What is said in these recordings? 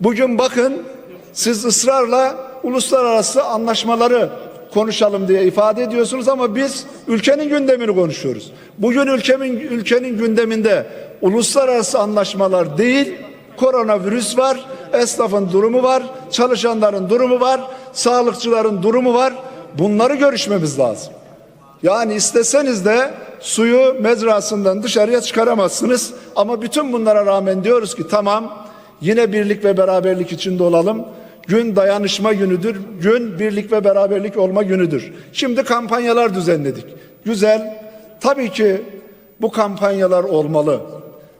Bugün bakın siz ısrarla uluslararası anlaşmaları konuşalım diye ifade ediyorsunuz ama biz ülkenin gündemini konuşuyoruz. Bugün ülkemin ülkenin gündeminde uluslararası anlaşmalar değil, koronavirüs var, esnafın durumu var, çalışanların durumu var, sağlıkçıların durumu var. Bunları görüşmemiz lazım. Yani isteseniz de suyu mezrasından dışarıya çıkaramazsınız. Ama bütün bunlara rağmen diyoruz ki tamam yine birlik ve beraberlik içinde olalım. Gün dayanışma günüdür. Gün birlik ve beraberlik olma günüdür. Şimdi kampanyalar düzenledik. Güzel. Tabii ki bu kampanyalar olmalı.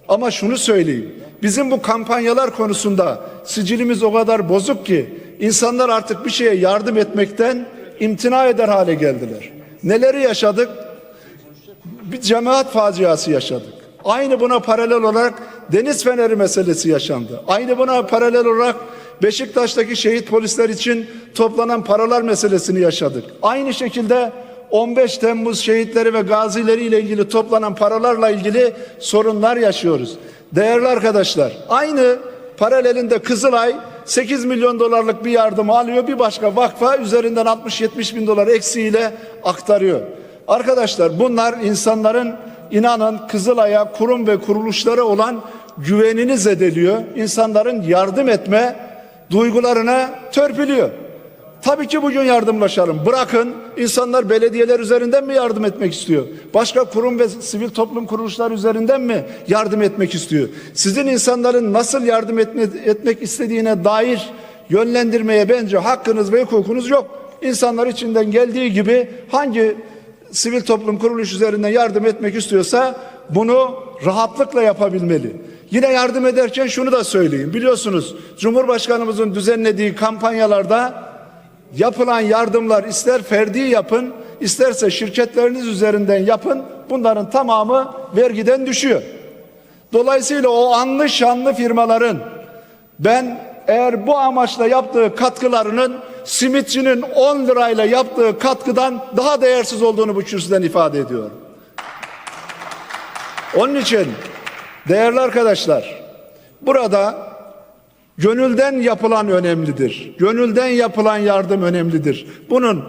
Ama şunu söyleyeyim. Bizim bu kampanyalar konusunda sicilimiz o kadar bozuk ki insanlar artık bir şeye yardım etmekten imtina eder hale geldiler. Neleri yaşadık? Bir cemaat faciası yaşadık. Aynı buna paralel olarak deniz feneri meselesi yaşandı. Aynı buna paralel olarak Beşiktaş'taki şehit polisler için toplanan paralar meselesini yaşadık. Aynı şekilde 15 Temmuz şehitleri ve gazileri ile ilgili toplanan paralarla ilgili sorunlar yaşıyoruz. Değerli arkadaşlar, aynı paralelinde Kızılay 8 milyon dolarlık bir yardım alıyor bir başka vakfa üzerinden 60-70 bin dolar eksiğiyle aktarıyor. Arkadaşlar bunlar insanların inanın Kızılay'a kurum ve kuruluşlara olan güvenini zedeliyor. İnsanların yardım etme duygularına törpülüyor. Tabii ki bugün yardımlaşalım. Bırakın insanlar belediyeler üzerinden mi yardım etmek istiyor? Başka kurum ve sivil toplum kuruluşları üzerinden mi yardım etmek istiyor? Sizin insanların nasıl yardım etme, etmek istediğine dair yönlendirmeye bence hakkınız ve hukukunuz yok. İnsanlar içinden geldiği gibi hangi sivil toplum kuruluş üzerinden yardım etmek istiyorsa bunu rahatlıkla yapabilmeli. Yine yardım ederken şunu da söyleyeyim. Biliyorsunuz Cumhurbaşkanımızın düzenlediği kampanyalarda yapılan yardımlar ister ferdi yapın, isterse şirketleriniz üzerinden yapın. Bunların tamamı vergiden düşüyor. Dolayısıyla o anlı şanlı firmaların ben eğer bu amaçla yaptığı katkılarının simitçinin 10 lirayla yaptığı katkıdan daha değersiz olduğunu bu kürsüden ifade ediyorum. Onun için değerli arkadaşlar burada gönülden yapılan önemlidir. Gönülden yapılan yardım önemlidir. Bunun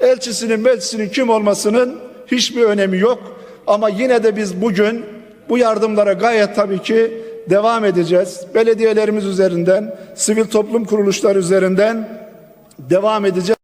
elçisinin melçisinin kim olmasının hiçbir önemi yok. Ama yine de biz bugün bu yardımlara gayet tabii ki devam edeceğiz. Belediyelerimiz üzerinden, sivil toplum kuruluşları üzerinden devam edeceğiz.